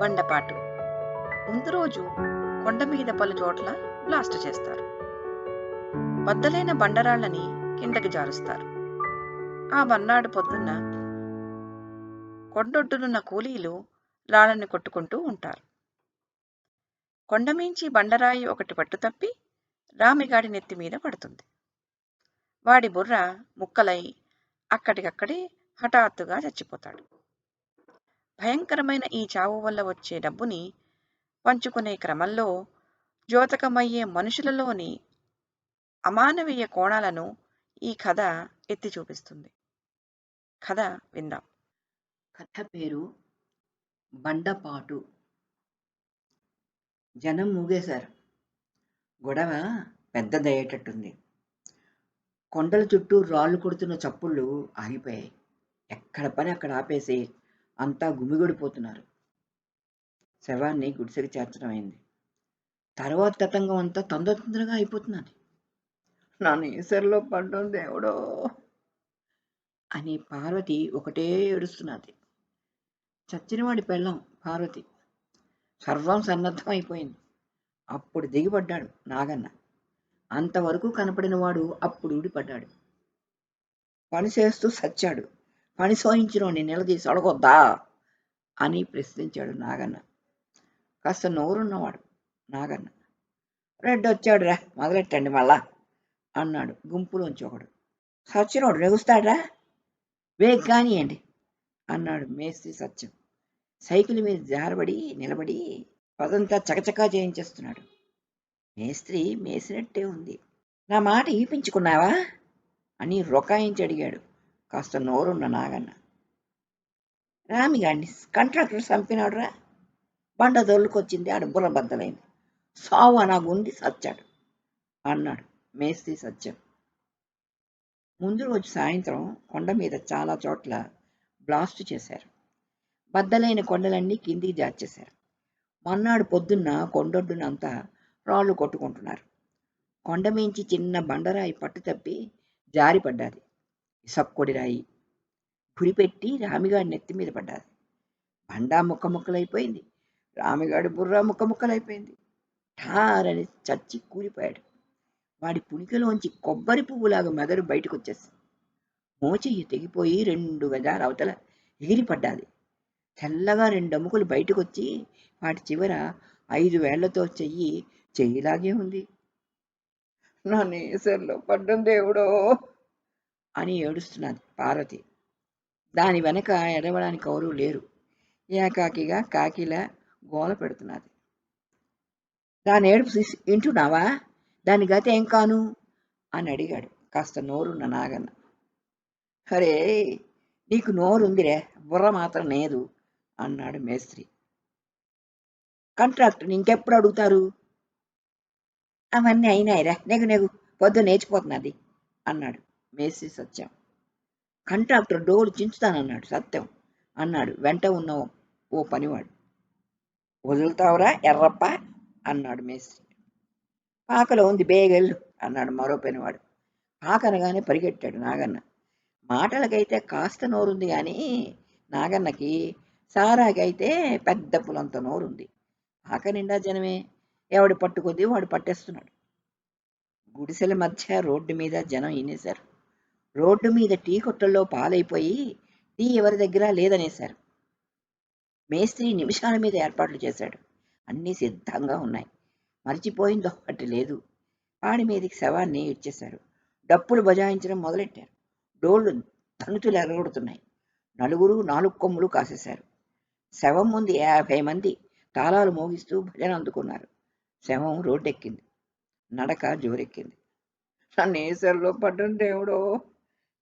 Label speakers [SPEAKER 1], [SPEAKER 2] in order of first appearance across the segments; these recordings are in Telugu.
[SPEAKER 1] బండపాటు. ముందు రోజు కొండ మీద పలు చోట్ల బ్లాస్ట్ చేస్తారు. బద్దలైన బండరాళ్ళని కిందకి జారుస్తారు. ఆ మర్నాడు పొద్దున్న కొండొడ్డునున్న కూలీలు రాళ్ళని కొట్టుకుంటూ ఉంటారు. కొండమీంచి బండరాయి ఒకటి పట్టు తప్పి రామిగాడి నెత్తి మీద పడుతుంది. వాడి బుర్ర ముక్కలై అక్కడికక్కడే హఠాత్తుగా చచ్చిపోతాడు. భయంకరమైన ఈ చావు వల్ల వచ్చే డబ్బుని పంచుకునే క్రమంలో ద్యోతకమయ్యే మనుషులలోని అమానవీయ కోణాలను ఈ కథ ఎత్తి చూపిస్తుంది. కథ విందాం.
[SPEAKER 2] కథ పేరు బండపాటు. జనం మూగేశారు. గొడవ పెద్దదయ్యేటట్టుంది. కొండల చుట్టూ రాళ్ళు కొడుతున్న చప్పుళ్ళు ఆగిపోయాయి. ఎక్కడ పని అక్కడ ఆపేసి అంతా గుమిగొడిపోతున్నారు. శవాన్ని గుడిసెకి చేర్చడం అయింది. తర్వాత తతంగం అంతా తొందర తొందరగా అయిపోతున్నది. నా నేసరిలో పడ్డం దేవుడో! అని పార్వతి ఒకటే ఏడుస్తున్నది. చచ్చినవాడి పెళ్ళం పార్వతి. సర్వం సన్నద్ధం అయిపోయింది. అప్పుడు దిగిపడ్డాడు నాగన్న. అంతవరకు కనపడిన వాడు అప్పుడు ఊడిపడ్డాడు. పని చేస్తూ సచ్చాడు. పని సోయించినోని నిలదీసి అడగొద్దా? అని ప్రశ్నించాడు నాగన్న. కాస్త నోరున్నవాడు నాగన్న. రెడ్డి వచ్చాడు రా మొదలెట్టండి మళ్ళా అన్నాడు గుంపులోంచి ఒకడు. సచ్చినోడు నెగుస్తాడా వేగ్ కానియండి అన్నాడు మేస్త్రి సత్యం. సైకిల్ మీద జారబడి నిలబడి పదంతా చకచకా చేయించేస్తున్నాడు. మేస్త్రి మేసినట్టే ఉంది. నా మాట ఈపించుకున్నావా అని రొకాయించి అడిగాడు. కాస్త నోరున్న నాగన్న. రామిగాడిని కంట్రాక్టర్ చంపినాడురా. బండ దొల్లుకొచ్చింది ఆడ బుర్ర బద్దలైంది. సావు నాగుంది సచ్చాడు అన్నాడు మేస్త్రి సత్యం. ముందు రోజు సాయంత్రం కొండ మీద చాలా చోట్ల బ్లాస్ట్ చేశారు. బద్దలైన కొండలన్నీ కిందికి జార్చేశారు. మన్నాడు పొద్దున్న కొండొడ్డునంతా రాళ్ళు కొట్టుకుంటున్నారు. కొండ మించి చిన్న బండరాయి పట్టు తప్పి జారిపడ్డాది. ఇసక్కొడి రాయి గురిపెట్టి రామిగాడి నెత్తి మీద పడ్డాది. బండా ముక్క ముక్కలైపోయింది రామిగాడి బుర్ర ముక్క ముక్కలైపోయింది ఠారని చచ్చి కూలిపోయాడు. వాడి పులికలోంచి కొబ్బరి పువ్వులాగా మెదడు బయటకు వచ్చేసింది మోచెయ్యి తెగిపోయి రెండు గజాల అవతల ఎగిరిపడ్డాది. తెల్లగా రెండు అముకులు బయటకు వచ్చి వాటి చివర ఐదు వేళ్ళతో చెయ్యి చెయ్యిలాగే ఉంది. నా నేసర్లో పడ్డం దేవుడో! అని ఏడుస్తున్నది పార్వతి. దాని వెనక ఎడవడానికి ఎవరూ లేరు. ఏకాకిగా కాకిలా గోల పెడుతున్నది. దాని ఏడుపు చూసి వింటున్నావా? దాని గతి ఏం కాను? అని అడిగాడు కాస్త నోరున్న నాగన్న. అరే నీకు నోరుందిరే బుర్ర మాత్రం లేదు అన్నాడు మేస్త్రి. కాంట్రాక్టర్ ఇంకెప్పుడు అడుగుతారు? అవన్నీ అయినాయిరా నెగు నెగు పొద్దు నేర్చిపోతున్నది అన్నాడు. మేస్త్రి సత్యం. కంట్రాక్టర్ డోలు చించుతానన్నాడు సత్యం. అన్నాడు వెంట ఉన్న ఓ పనివాడు. వదులుతావురా ఎర్రప్ప అన్నాడు మేస్త్రి. పాకలో ఉంది బేగెళ్ళు అన్నాడు మరో పనివాడు. పాకనగానే పరిగెట్టాడు నాగన్న. మాటలకైతే కాస్త నోరుంది కానీ నాగన్నకి సారాకైతే పెద్ద పులంత నోరుంది. పాక నిండా జనమే. ఎవడు పట్టుకొద్ది వాడు పట్టేస్తున్నాడు. గుడిసెల మధ్య రోడ్డు మీద జనం ఈనేశారు. రోడ్డు మీద టీ కొట్టల్లో పాలైపోయి టీ ఎవరి దగ్గర లేదనేశారు. మేస్త్రి నిమిషాల మీద ఏర్పాట్లు చేశాడు. అన్నీ సిద్ధంగా ఉన్నాయి. మర్చిపోయింది ఒక్కటి లేదు. పాడి మీదకి శవాన్ని ఇచ్చేశారు. డప్పులు బజాయించడం మొదలెట్టారు. డోళ్ళు తనుతులు ఎరగొడుతున్నాయి నలుగురు నాలుగు కొమ్ములు కాసేశారు. శవం ముందు యాభై మంది తాళాలు మోగిస్తూ భజన అందుకున్నారు. శవం రోడ్డెక్కింది. నడక జోరెక్కింది. నన్ను ఏసరిలో పడ్డం దేవుడో!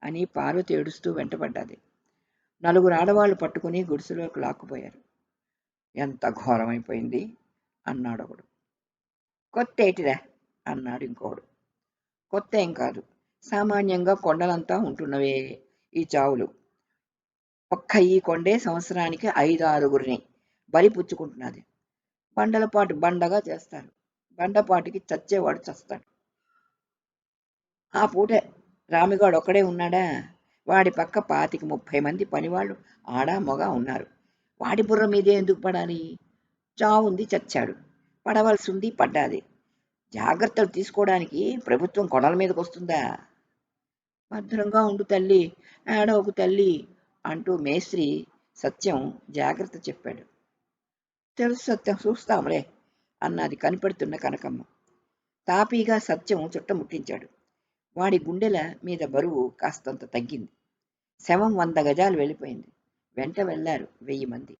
[SPEAKER 2] అని పార్వతి ఏడుస్తూ వెంటబడ్డది నలుగురు ఆడవాళ్ళు పట్టుకుని గుడిసెలోకి లాక్కుపోయారు. ఎంత ఘోరమైపోయింది అన్నాడు ఒకడు. కొత్త ఏటిరా అన్నాడు ఇంకోడు కొత్త ఏం కాదు సామాన్యంగా కొండలంతా ఉంటున్నవే ఈ చావులు. ఒక్క ఈ కొండే సంవత్సరానికి ఐదు ఆరుగురిని బలి పుచ్చుకుంటున్నది. బండలపాటు బండగా చేస్తారు. బండపాటికి చచ్చేవాడు చస్తాడు. ఆ పూట రామిగాడు ఒక్కడే ఉన్నాడా? వాడి పక్క పాతికి ముప్పై మంది పనివాళ్ళు ఆడ మొగ ఉన్నారు. వాడి బుర్ర మీదే ఎందుకు పడాలి? చావుంది చచ్చాడు. పడవలసి ఉంది పడ్డాది. జాగ్రత్తలు తీసుకోవడానికి ప్రభుత్వం కొడల మీదకి వస్తుందా? భద్రంగా ఉండు తల్లి ఏడవకు తల్లి అంటూ మేస్త్రి సత్యం జాగ్రత్త చెప్పాడు. తెలుసు సత్యం చూస్తాంలే అన్నది కనిపెడుతున్న కనకమ్మ. తాపీగా సత్యం చుట్టముట్టించాడు. వాడి గుండెల మీద బరువు కాస్తంత తగ్గింది. శవం వంద గజాలు వెళ్ళిపోయింది. వెంట వెళ్ళారు వెయ్యి మంది.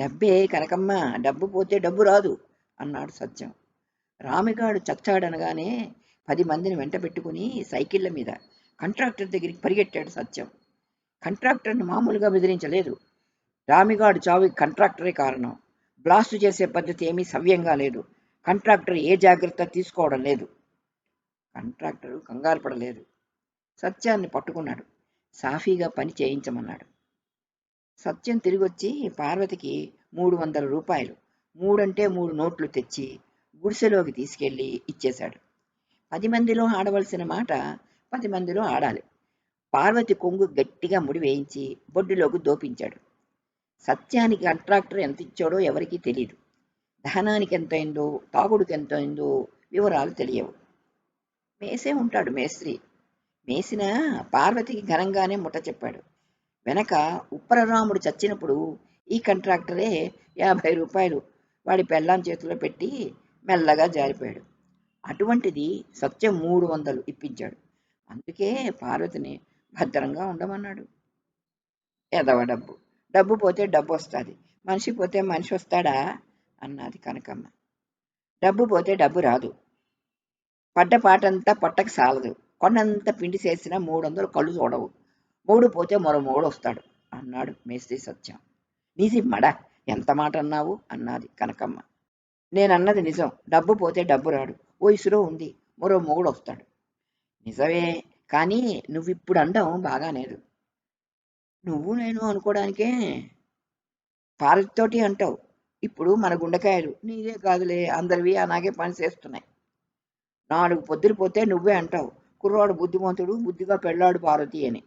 [SPEAKER 2] డబ్బే కనకమ్మ డబ్బు పోతే డబ్బు రాదు అన్నాడు సత్యం. రామిగాడు చచ్చాడనగానే పది మందిని వెంట పెట్టుకుని సైకిళ్ళ మీద కంట్రాక్టర్ దగ్గరికి పరిగెట్టాడు సత్యం. కంట్రాక్టర్ని మామూలుగా బెదిరించలేదు. రామిగాడు చావుకి కంట్రాక్టరే కారణం. బ్లాస్టు చేసే పద్ధతి ఏమీ సవ్యంగా లేదు. కంట్రాక్టర్ ఏ జాగ్రత్త తీసుకోవడం లేదు. కాంట్రాక్టరు కంగారు పడలేదు. సత్యాన్ని పట్టుకున్నాడు. సాఫీగా పని చేయించమన్నాడు. సత్యం తిరిగొచ్చి పార్వతికి మూడు వందల రూపాయలు మూడంటే మూడు నోట్లు తెచ్చి గుడిసెలోకి తీసుకెళ్ళి ఇచ్చేశాడు. పది మందిలో ఆడవలసిన మాట పది మందిలో ఆడాలి. పార్వతి కొంగు గట్టిగా ముడి వేయించి బొడ్డులోకి దోపించాడు. సత్యానికి కాంట్రాక్టర్ ఎంత ఇచ్చాడో ఎవరికీ తెలియదు దహనానికి ఎంత అయిందో తాగుడికి ఎంత అయిందో వివరాలు తెలియవు. మేసే ఉంటాడు మేస్త్రి. మేసిన పార్వతికి ఘనంగానే ముట్ట చెప్పాడు. వెనక ఉప్పరరాముడు చచ్చినప్పుడు ఈ కంట్రాక్టరే యాభై రూపాయలు వాడి పెళ్ళాం చేతిలో పెట్టి మెల్లగా జారిపోయాడు. అటువంటిది సత్యం మూడు వందలు ఇప్పించాడు. అందుకే పార్వతిని భద్రంగా ఉండమన్నాడు. ఎదవ డబ్బు. డబ్బు పోతే డబ్బు వస్తుంది. మనిషి పోతే మనిషి వస్తాడా? అన్నది కనకమ్మ. డబ్బు పోతే డబ్బు రాదు. పడ్డ పాటంతా పొట్టకి సాలదు. కొండంత పిండి చేసిన మూడు వందలు కళ్ళు చూడవు. మూడు పోతే మరో మూడు వస్తాడు అన్నాడు మేస్త్రి సత్యం. నీసి మడ ఎంత మాట అన్నావు? అన్నది కనకమ్మ. నేనన్నది నిజం. డబ్బు పోతే డబ్బు రాడు. ఓ ఇసురో ఉంది. మరో మొగుడు వస్తాడు. నిజమే కానీ నువ్వు ఇప్పుడు అండం బాగాలేదు నువ్వు నేను అనుకోవడానికే పార్వతితోటి అంటావు. ఇప్పుడు మన గుండెకాయలు. నీదే కాదులే అందరివి అలాగే పని చేస్తున్నాయి. నాలుగు పొద్దులు పోతే నువ్వే అంటావు కుర్రాడు బుద్ధిమంతుడు బుద్ధిగా పెళ్ళాడు పార్వతి అని.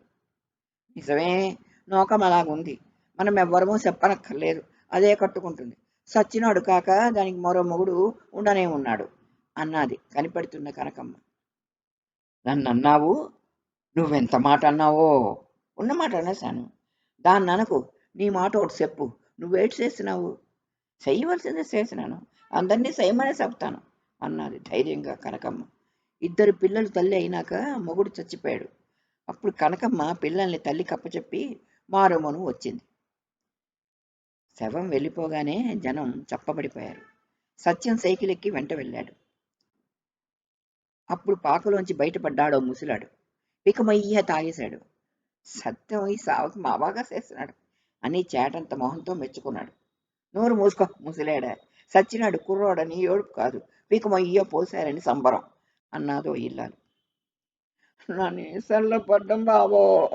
[SPEAKER 2] నిజమే నోకం అలాగుంది. మనం ఎవ్వరమూ చెప్పనక్కర్లేదు అదే కట్టుకుంటుంది. సచ్చినాడు కాక దానికి మరో మొగుడు ఉండనే ఉన్నాడు అన్నది కనిపెడుతున్న కనకమ్మ. నన్ను అన్నావు నువ్వెంత మాట అన్నావో? ఉన్న మాట అనేసాను దాన్ని అనకు నీ మాట ఒకటి చెప్పు నువ్వేటి చేసినావు చేయవలసిందే చేసినాను అందరినీ చేయమనే చెప్తాను. అన్నది ధైర్యంగా కనకమ్మ. ఇద్దరు పిల్లలు తల్లి అయినాక మొగుడు చచ్చిపోయాడు. అప్పుడు కనకమ్మ పిల్లల్ని తల్లి కప్పచెప్పి మారుమను వచ్చింది. శవం వెళ్ళిపోగానే జనం చప్పబడిపోయారు. సత్యం సైకిల్ ఎక్కి వెంట వెళ్ళాడు. అప్పుడు పాకలోంచి బయటపడ్డాడో ముసిలాడు. పికమయ్య తాగేశాడు. సత్యం ఈ సావుకి మాబాగా చేస్తున్నాడు అని చేటంత మొహంతో మెచ్చుకున్నాడు. నోరు మూసుకో ముసిలాడా. సచ్చినాడు కుర్రోడని ఏడుపు కాదు. పికమయ్య పోశారని సంబరం అన్నాదో ఇల్లాలు. నా నీసల్లో పడ్డం బావో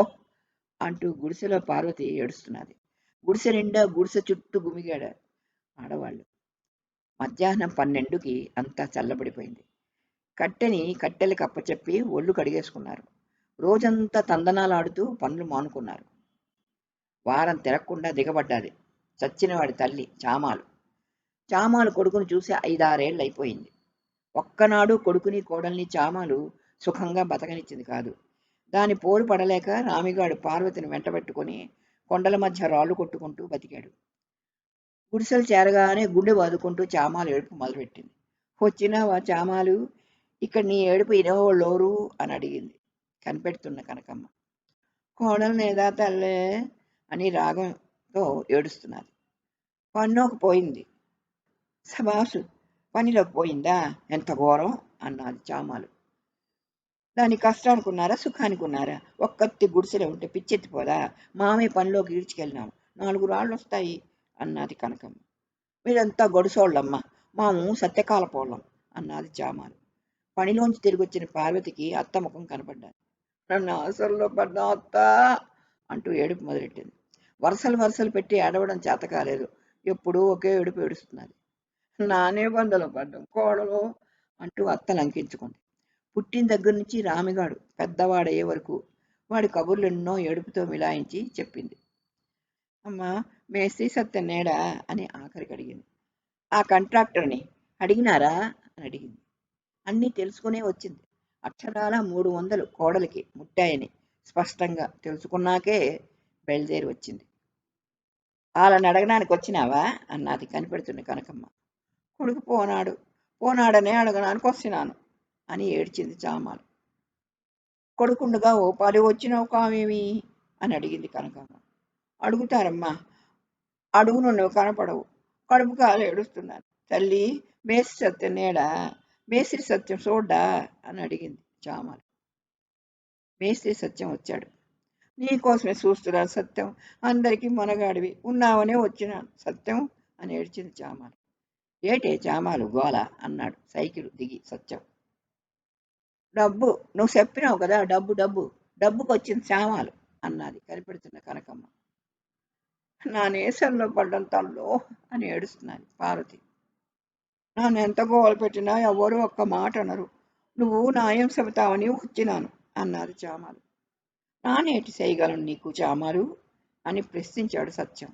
[SPEAKER 2] అంటూ గుడిసెలో పార్వతి ఏడుస్తున్నది. గుడిసె నిండా గుడిసె చుట్టూ గుమిగాడు ఆడవాళ్ళు. మధ్యాహ్నం పన్నెండుకి అంతా చల్లబడిపోయింది. కట్టెని కట్టెలకి అప్పచెప్పి ఒళ్ళు కడిగేసుకున్నారు. రోజంతా తందనాలాడుతూ పనులు మానుకున్నారు. వారం తిరగకుండా దిగబడ్డాది. చచ్చినవాడి తల్లి చామాలు. చామాలు కొడుకుని చూసి ఐదారేళ్ళు అయిపోయింది. ఒక్కనాడు కొడుకుని కోడల్ని చామాలు సుఖంగా బతకనిచ్చింది కాదు. దాని పోరు పడలేక రామిగాడు పార్వతిని వెంటబెట్టుకొని కొండల మధ్య రాళ్ళు కొట్టుకుంటూ బతికాడు. గుడిసెలు చేరగానే గుండె బాదుకుంటూ చామాలు ఏడుపు మొదలుపెట్టింది. వచ్చినావా చామాలు ఇక్కడ నీ ఏడుపు ఇనోళ్ళోరు అని అడిగింది కనిపెడుతున్న కనకమ్మ. కోడలు నేదా తల్లే? అని రాగంతో ఏడుస్తున్నది. పన్నోకు పోయింది. సబాసు పనిలోకి పోయిందా? ఎంత ఘోరం? అన్నది చామాలు. దాని కష్టానికిన్నారా? సుఖానికి ఉన్నారా ఒక్కత్తి గుడిసెలో ఉంటే పిచ్చెత్తిపోదా? మామే పనిలోకి ఈడ్చుకెళ్ళినాము నాలుగు రాళ్ళు వస్తాయి అన్నది కనకమ్మ మీరంతా గొడుసోళ్ళమ్మ. మాము సత్యకాలపోళ్ళం అన్నది చామాలు. పనిలోంచి తిరిగి వచ్చిన పార్వతికి అత్త ముఖం కనపడ్డాను నన్ను అవసరంలో పడ్డా అత్త? అంటూ ఏడుపు మొదలెట్టింది. వరుసలు వరుసలు పెట్టి ఏడవడం చేత కాలేదు. ఎప్పుడూ ఒకే ఏడుపు ఏడుస్తున్నది. నానే బందలో పడ్డం. కోడలు అంటూ అత్త లంకించుకుంది. పుట్టిన దగ్గర నుంచి రామిగాడు పెద్దవాడయ్యే వరకు వాడి కబుర్లు ఎన్నో ఏడుపుతో మిలాయించి చెప్పింది. అమ్మా మేస్త్రీ సత్య నేడా? అని ఆఖరికి అడిగింది. ఆ కాంట్రాక్టర్ని అడిగినారా? అని అడిగింది. అన్నీ తెలుసుకునే వచ్చింది. అక్షరాల మూడు వందలు కోడలికి ముట్టాయని స్పష్టంగా తెలుసుకున్నాకే బయలుదేరి వచ్చింది. వాళ్ళని అడగడానికి వచ్చినావా? అన్నది కనిపెడుతుంది కనకమ్మ. కొడుకు పోనాడు. పోనాడనే అడగడానికి వస్తున్నాను అని ఏడ్చింది చామాలు కొడుకుండగా ఓ పాలు వచ్చినావు కావేమి అని అడిగింది కనకమ్మ. అడుగుతారమ్మా అడుగును నువ్వు కనపడవు. కడుపు కాలు ఏడుస్తున్నాను తల్లి మేసి సత్యం నేడా? మేస్త్రి సత్యం చూడ్డా అని అడిగింది చామాలు మేస్త్రి సత్యం వచ్చాడు. నీకోసమే చూస్తున్నాను సత్యం. అందరికీ మనగాడివి. ఉన్నావనే వచ్చినాను. సత్యం? అని ఏడ్చింది చామాలు ఏటే చామాలు గోల అన్నాడు. సైకిల్ దిగి సత్యం. డబ్బు నువ్వు చెప్పినావు కదా డబ్బు డబ్బు డబ్బుకి వచ్చింది చామాలు అన్నది కనిపెడుతున్న కనకమ్మ. నా నేసంలో పడ్డం తల్లో అని ఏడుస్తున్నాను పార్వతి. నన్ను ఎంత గోల పెట్టినా ఎవరు ఒక్క మాట అనరు. నువ్వు న్యాయం చెబుతావని వచ్చినాను అన్నారు చామాలు నానేటి చేయగలను నీకు చామాలు అని ప్రశ్నించాడు సత్యం.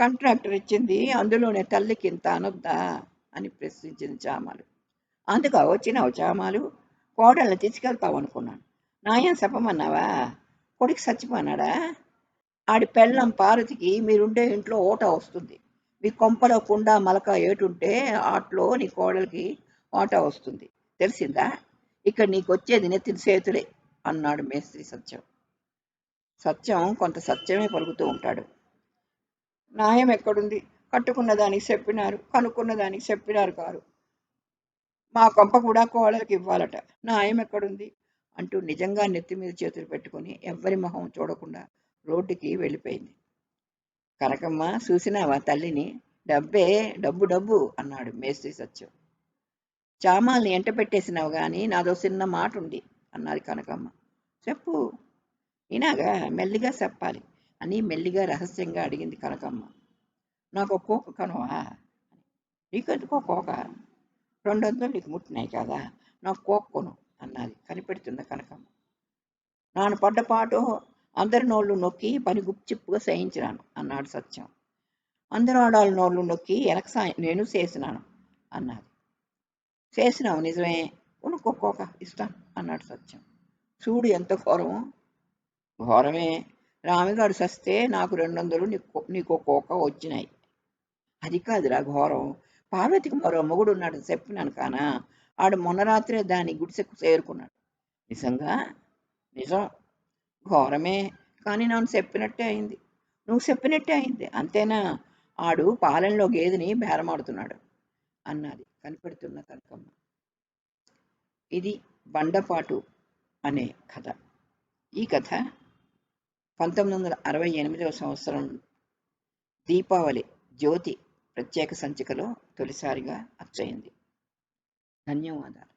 [SPEAKER 2] కాంట్రాక్టర్ ఇచ్చింది అందులోనే తల్లికి ఇంత అనొద్దా అని ప్రశ్నించింది చామాలు అందుకు వచ్చినావు చామాలు కోడల్ని తీసుకెళ్తావు అనుకున్నాను. నాయం చెప్పమన్నావా? కొడుకు చచ్చిపోనాడా ఆడి పెళ్ళం పార్వతికి మీరుండే ఇంట్లో ఓట వస్తుంది. మీ కొంపలో కుండ మలక ఏటుంటే ఆటలో నీ కోడలికి ఓట వస్తుంది. తెలిసిందా? ఇక్కడ నీకు వచ్చేది నెత్తిన చేతులే అన్నాడు మేస్త్రి సత్యం. సత్యం కొంత సత్యమే పలుకుతూ ఉంటాడు. న్యాయం ఎక్కడుంది? కట్టుకున్న దానికి చెప్పినారు కనుక్కున్న దానికి చెప్పినారు కారు మా కొంప కూడా కోడలకి ఇవ్వాలట. న్యాయం ఎక్కడుంది? అంటూ నిజంగా నెత్తి మీద చేతులు పెట్టుకొని ఎవ్వరి మొహం చూడకుండా రోడ్డుకి వెళ్ళిపోయింది. కనకమ్మ చూసినావా తల్లిని? డబ్బే డబ్బు డబ్బు అన్నాడు మేస్త్రి సత్యం. చామాల్ని ఎంట పెట్టేసినావు కానీ నాదో చిన్న మాట ఉంది అన్నది కనకమ్మ. చెప్పు. ఇనాగా మెల్లిగా చెప్పాలి. అని మెల్లిగా రహస్యంగా అడిగింది కనకమ్మ. నాకు ఒక కోక కనువా? నీకెందుకో కోక? రెండు వందలు నీకు ముట్టినాయి కదా నాకు కోక కొను అన్నది కనిపెడుతున్న కనకమ్మ. నాను పడ్డ పాటు అందరి నోళ్ళు నొక్కి పని గుప్చిప్పుగా సహించినాను అన్నాడు సత్యం. అందరూ ఆడాళ్ళ నోళ్ళు నొక్కి వెనక సా నేను చేసినాను అన్నది. చేసినావు నిజమే కొనుక్కోకోక ఇస్తాను అన్నాడు సత్యం. చూడు ఎంత ఘోరమో. ఘోరమే? రామిగాడు సస్తే నాకు రెండు వందలు నీకు నీకు కోక వచ్చినాయి. అది కాదురా ఘోరం. పార్వతికి మరో మొగుడు ఉన్నాడు చెప్పినాను కానా ఆడు మొన్న రాత్రే దాని గుడిసెకు చేరుకున్నాడు. నిజంగా? నిజం. ఘోరమే. కానీ నన్ను చెప్పినట్టే అయింది. నువ్వు చెప్పినట్టే అయింది. అంతేనా? ఆడు పాలెంలో గేదెని బేరమాడుతున్నాడు అన్నది కనిపెడుతున్న కనకమ్మ. ఇది బండపాటు అనే కథ. ఈ కథ పంతొమ్మిది వందల అరవై ఎనిమిదవ సంవత్సరం దీపావళి జ్యోతి ప్రత్యేక సంచికలో తొలిసారిగా అచ్చయింది. ధన్యవాదాలు.